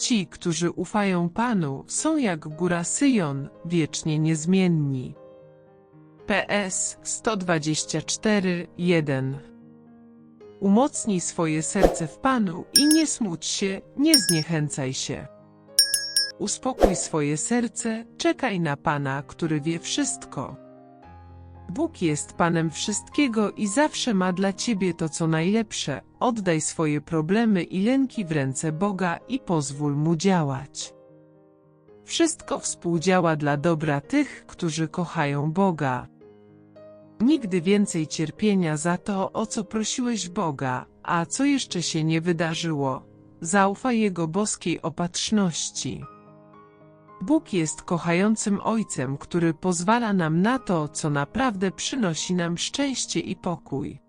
Ci, którzy ufają Panu, są jak góra Syjon, wiecznie niezmienni. PS 124 1 Umocnij swoje serce w Panu i nie smuć się, nie zniechęcaj się. Uspokój swoje serce, czekaj na Pana, który wie wszystko. Bóg jest Panem wszystkiego i zawsze ma dla Ciebie to, co najlepsze. Oddaj swoje problemy i lęki w ręce Boga i pozwól Mu działać. Wszystko współdziała dla dobra tych, którzy kochają Boga. Nigdy więcej cierpienia za to, o co prosiłeś Boga, a co jeszcze się nie wydarzyło. Zaufaj Jego boskiej opatrzności. Bóg jest kochającym Ojcem, który pozwala nam na to, co naprawdę przynosi nam szczęście i pokój.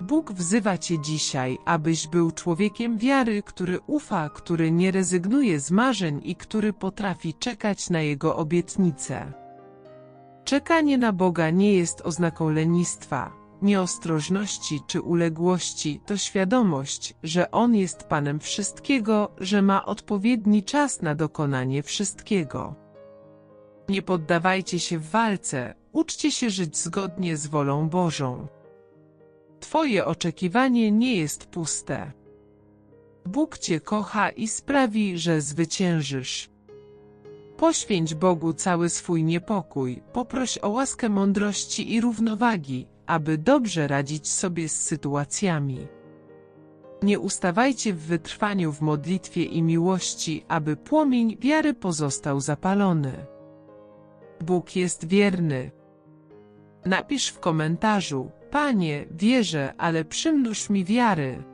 Bóg wzywa Cię dzisiaj, abyś był człowiekiem wiary, który ufa, który nie rezygnuje z marzeń i który potrafi czekać na Jego obietnice. Czekanie na Boga nie jest oznaką lenistwa, nieostrożności czy uległości, to świadomość, że On jest Panem wszystkiego, że ma odpowiedni czas na dokonanie wszystkiego. Nie poddawajcie się w walce, uczcie się żyć zgodnie z wolą Bożą. Twoje oczekiwanie nie jest puste. Bóg Cię kocha i sprawi, że zwyciężysz. Poświęć Bogu cały swój niepokój, poproś o łaskę mądrości i równowagi, aby dobrze radzić sobie z sytuacjami. Nie ustawajcie w wytrwaniu w modlitwie i miłości, aby płomień wiary pozostał zapalony. Bóg jest wierny. Napisz w komentarzu, Panie, wierzę, ale przymnóż mi wiary.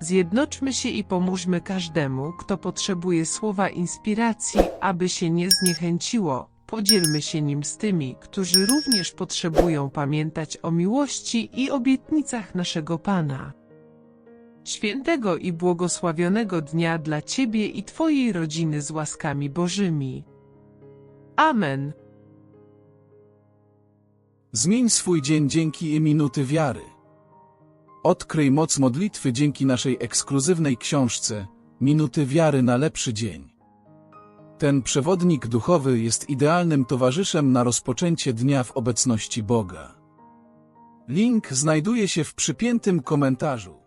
Zjednoczmy się i pomóżmy każdemu, kto potrzebuje słowa inspiracji, aby się nie zniechęciło. Podzielmy się nim z tymi, którzy również potrzebują pamiętać o miłości i obietnicach naszego Pana. Świętego i błogosławionego dnia dla Ciebie i Twojej rodziny z łaskami Bożymi. Amen. Zmień swój dzień dzięki minuty wiary. Odkryj moc modlitwy dzięki naszej ekskluzywnej książce Minuty wiary na lepszy dzień. Ten przewodnik duchowy jest idealnym towarzyszem na rozpoczęcie dnia w obecności Boga. Link znajduje się w przypiętym komentarzu.